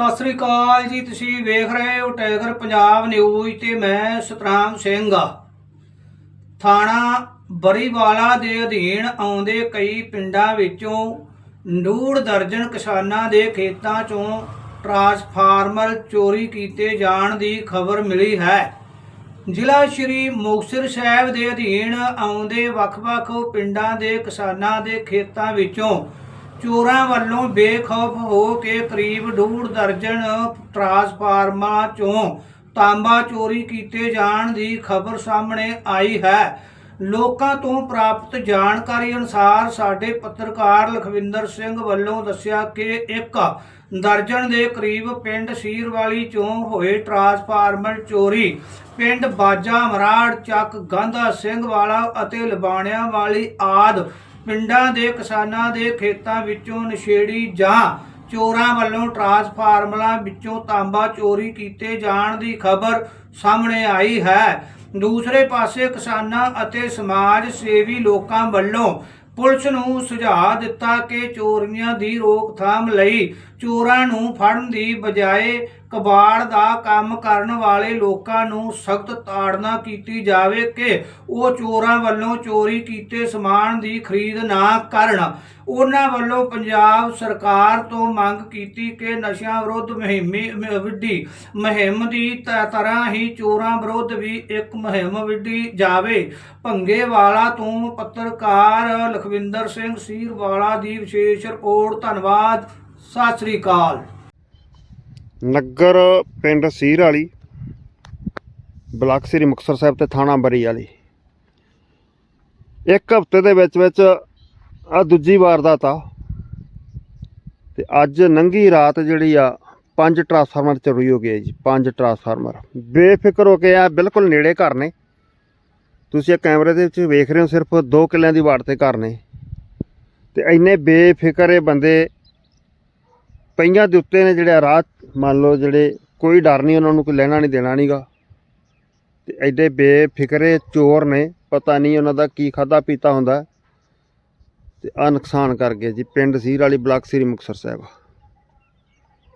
ਸਤਿ ਸ੍ਰੀ ਅਕਾਲ ਜੀ, ਤੁਸੀਂ ਵੇਖ ਰਹੇ ਹੋ ਟਾਈਗਰ ਪੰਜਾਬ ਨਿਊਜ਼ ਤੇ ਮੈਂ ਸਤਰਾਮ ਸਿੰਘ ਆ। ਥਾਣਾ ਬਰੀਵਾਲਾ ਦੇ ਅਧੀਨ ਆਉਂਦੇ ਕਈ ਪਿੰਡਾਂ ਵਿੱਚੋਂ ਡੂੜ ਦਰਜਨ ਕਿਸਾਨਾਂ ਦੇ ਖੇਤਾਂ ਚੋਂ ਟਰਾਂਸਫਾਰਮਰ ਚੋਰੀ ਕੀਤੇ ਜਾਣ ਦੀ ਖਬਰ ਮਿਲੀ ਹੈ। ਜ਼ਿਲ੍ਹਾ ਸ਼੍ਰੀ ਮੁਕਤਸਰ ਸਾਹਿਬ ਦੇ ਅਧੀਨ ਆਉਂਦੇ ਵੱਖ-ਵੱਖ ਪਿੰਡਾਂ ਦੇ ਕਿਸਾਨਾਂ ਦੇ ਖੇਤਾਂ ਵਿੱਚੋਂ ਚੋਰਾਂ ਵੱਲੋਂ ਬੇਖੌਫ ਹੋ ਕੇ ਕਰੀਬ ਡੂਢ ਦਰਜਨ ਟਰਾਂਸਫਾਰਮਾਂ ਚੋਂ ਤਾਂਬਾ ਚੋਰੀ ਕੀਤੇ ਜਾਣ ਦੀ ਖਬਰ ਸਾਹਮਣੇ ਆਈ ਹੈ। ਲੋਕਾਂ ਤੋਂ ਪ੍ਰਾਪਤ ਜਾਣਕਾਰੀ ਅਨੁਸਾਰ ਸਾਡੇ ਪੱਤਰਕਾਰ ਲਖਵਿੰਦਰ ਸਿੰਘ ਵੱਲੋਂ ਦੱਸਿਆ ਕਿ ਇੱਕ ਦਰਜਨ ਦੇ ਕਰੀਬ ਪਿੰਡ ਸੀਰਵਾਲੀ ਚੋਂ ਹੋਏ ਟਰਾਂਸਫਾਰਮਰ ਚੋਰੀ, ਪਿੰਡ ਬਾਜਾ ਮਰਾੜ ਚੱਕ ਗਾਂਧਾ ਸਿੰਘ ਵਾਲਾ ਅਤੇ ਲਬਾਣਿਆਂ ਵਾਲੀ ਆਦ ਪਿੰਡਾਂ ਦੇ ਕਿਸਾਨਾਂ ਦੇ ਖੇਤਾਂ ਵਿੱਚੋਂ ਨਸ਼ੇੜੀ ਜਾਂ ਚੋਰਾਂ ਵੱਲੋਂ ਟਰਾਂਸਫਾਰਮਰਾਂ ਵਿੱਚੋਂ ਤਾਂਬਾ ਚੋਰੀ ਕੀਤੇ ਜਾਣ ਦੀ ਖਬਰ ਸਾਹਮਣੇ ਆਈ ਹੈ। ਦੂਸਰੇ ਪਾਸੇ ਕਿਸਾਨਾਂ ਅਤੇ ਸਮਾਜ ਸੇਵੀ ਲੋਕਾਂ ਵੱਲੋਂ ਪੁਲਿਸ ਨੂੰ ਸੁਝਾਅ ਦਿੱਤਾ ਕਿ ਚੋਰੀਆਂ ਦੀ ਰੋਕਥਾਮ ਲਈ ਚੋਰਾਂ ਨੂੰ ਫੜਨ ਦੀ ਬਜਾਏ ਕਬਾੜ ਦਾ ਕੰਮ ਕਰਨ ਵਾਲੇ ਲੋਕਾਂ ਨੂੰ ਸਖਤ ਤਾੜਨਾ ਕੀਤੀ ਜਾਵੇ ਕਿ ਉਹ ਚੋਰਾਂ ਵੱਲੋਂ ਚੋਰੀ ਕੀਤੇ ਸਮਾਨ ਦੀ ਖਰੀਦ ਨਾ ਕਰਨ। ਉਹਨਾਂ ਵੱਲੋਂ ਪੰਜਾਬ ਸਰਕਾਰ ਤੋਂ ਮੰਗ ਕੀਤੀ ਕਿ ਨਸ਼ਿਆਂ ਵਿਰੁੱਧ ਮੁਹਿੰਮ, ਵਿੱਢੀ ਮੁਹਿੰਮ ਦੀ ਤ- ਤਰ੍ਹਾਂ ਹੀ ਚੋਰਾਂ ਵਿਰੁੱਧ ਵੀ ਇੱਕ ਮੁਹਿੰਮ ਵਿੱਢੀ ਜਾਵੇ। ਭੰਗੇ ਵਾਲਾ ਤੋਂ ਪੱਤਰਕਾਰ ਲਖਵਿੰਦਰ ਸਿੰਘ ਸੀਰਵਾਲਾ ਦੀ ਵਿਸ਼ੇਸ਼ ਰਿਪੋਰਟ। ਧੰਨਵਾਦ। ਸਤਿ ਸ੍ਰੀ ਅਕਾਲ। ਨਗਰ ਪਿੰਡ ਸੀਰ ਵਾਲੀ, ਬਲਾਕ ਸ੍ਰੀ ਮੁਕਤਸਰ ਸਾਹਿਬ ਤੇ ਥਾਣਾ ਬਰੀ ਵਾਲੀ। ਇੱਕ ਹਫ਼ਤੇ ਦੇ ਵਿੱਚ ਵਿੱਚ ਆ ਦੂਜੀ ਵਾਰਦਾਤ ਆ। ਤੇ ਅੱਜ ਨੰਗੀ ਰਾਤ ਜਿਹੜੀ ਆ, ਪੰਜ ਟਰਾਂਸਫਾਰਮਰ ਚੋਰੀ ਹੋ ਗਏ ਜੀ, ਪੰਜ ਟਰਾਂਸਫਾਰਮਰ। ਬੇਫਿਕਰ ਹੋ ਕੇ ਆ, ਬਿਲਕੁਲ ਨੇੜੇ ਘਰ ਨੇ। ਤੁਸੀਂ ਇਹ ਕੈਮਰੇ ਦੇ ਵਿੱਚ ਵੇਖ ਰਹੇ ਹੋ, ਸਿਰਫ 2 ਕਿੱਲਿਆਂ ਦੀ ਵਾੜ ਤੇ ਘਰ ਨੇ। ਤੇ ਇੰਨੇ ਬੇਫਿਕਰ ਇਹ ਬੰਦੇ ਕਈਆਂ ਦੇ ਉੱਤੇ ਨੇ ਜਿਹੜੇ ਰਾਤ ਮੰਨ ਲਓ ਜਿਹੜੇ ਕੋਈ ਡਰ ਨਹੀਂ, ਉਹਨਾਂ ਨੂੰ ਕੋਈ ਲੈਣਾ ਨਹੀਂ, ਦੇਣਾ ਨਹੀਂਗਾ। ਤੇ ਐਡੇ ਬੇਫਿਕਰੇ ਚੋਰ ਨੇ, ਪਤਾ ਨਹੀਂ ਉਹਨਾਂ ਦਾ ਕੀ ਖਾਦਾ ਪੀਤਾ ਹੁੰਦਾ। ਤੇ ਆ ਨੁਕਸਾਨ ਕਰ ਗਏ ਜੀ, ਪਿੰਡ ਸੀਰ ਵਾਲੀ ਬਲਾਕ ਸ੍ਰੀ ਮੁਕਤਸਰ ਸਾਹਿਬ।